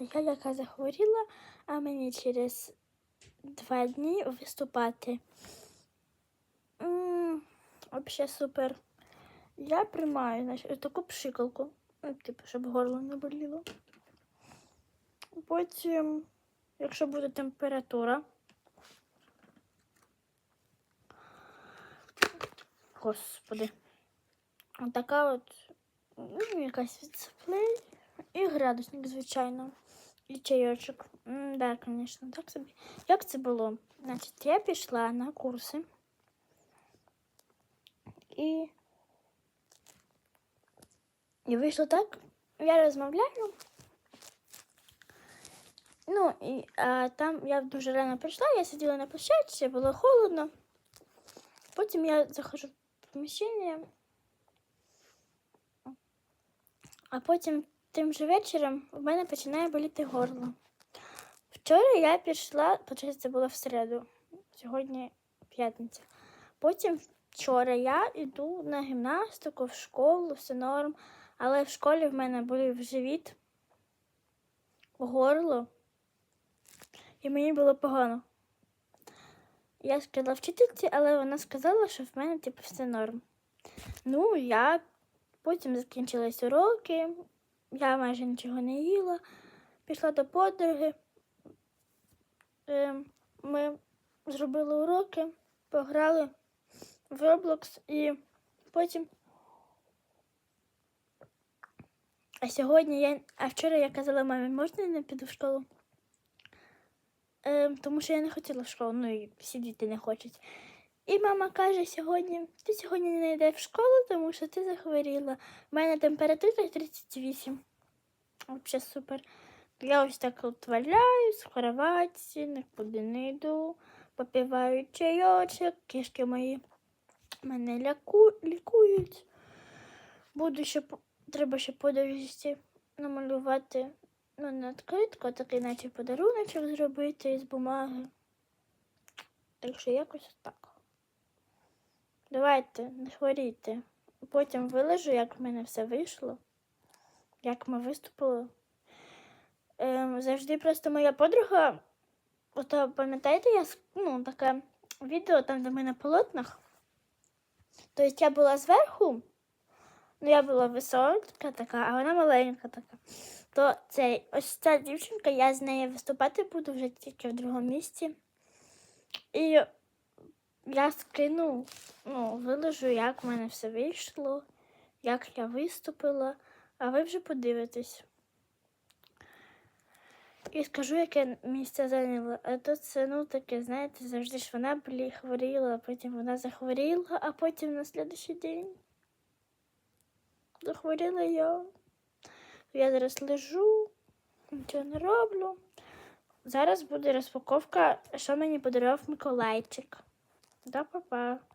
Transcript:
Я яка захворіла, а мені через два дні виступати. Вообще супер. Я приймаю значить, таку пшикалку, ну, типу, щоб горло не боліло. Потім, якщо буде температура. Господи. Така от, ну, якась відсеплей. І градусник, звичайно. І чайочок. Да, звісно, так собі. Як це було? Значить, я пішла на курси. І, і вийшло так. Я розмовляю. Ну, і а, там я дуже рано прийшла, я сиділа на площадці, було холодно. Потім я заходжу в поміщення. А потім тим же вечором у мене починає боліти горло. Вчора я пішла, це було в середу, сьогодні п'ятниця. Потім вчора я йду на гімнастику, в школу, все норм. Але в школі в мене болів живіт, горло, і мені було погано. Я сказала вчительці, але вона сказала, що в мене типу все норм. Ну, я потім закінчились уроки, я майже нічого не їла, пішла до подруги. Ем, Ми зробили уроки, пограли в Roblox і потім. А сьогодні я. А вчора я казала мамі, можна я не піду в школу? Ем, тому що я не хотіла в школу, ну і всі діти не хочуть. І мама каже сьогодні: ти сьогодні не йдеш в школу, тому що ти захворіла. У мене температура 38. Взагалі супер. Я ось так от валяюсь в кроватці, нікуди не йду, попиваю чайочок, кішки мої мене ляку... лікують. Буду ще треба ще подорожі намалювати ну, не відкритку, такий наче подаруночок зробити із бумаги. Так що якось так. Давайте, не хворійте. Потім виложу, як в мене все вийшло, як ми виступили. Ем, завжди просто моя подруга, ото пам'ятаєте, я ну, таке відео там, де ми на полотнах. Тобто я була зверху, ну я була висока така, а вона маленька така. То цей, ось ця дівчинка, я з нею виступати буду вже тільки в другому місці. І я скину, ну, виложу, як в мене все вийшло, як я виступила, а ви вже подивитесь. І скажу, яке місце зайняла. А то це, ну, таке, знаєте, завжди ж вона хворіла, потім вона захворіла, а потім на слідуючий день захворіла я. Я зараз лежу, нічого не роблю. Зараз буде розпаковка, що мені подарував Миколайчик. До папа.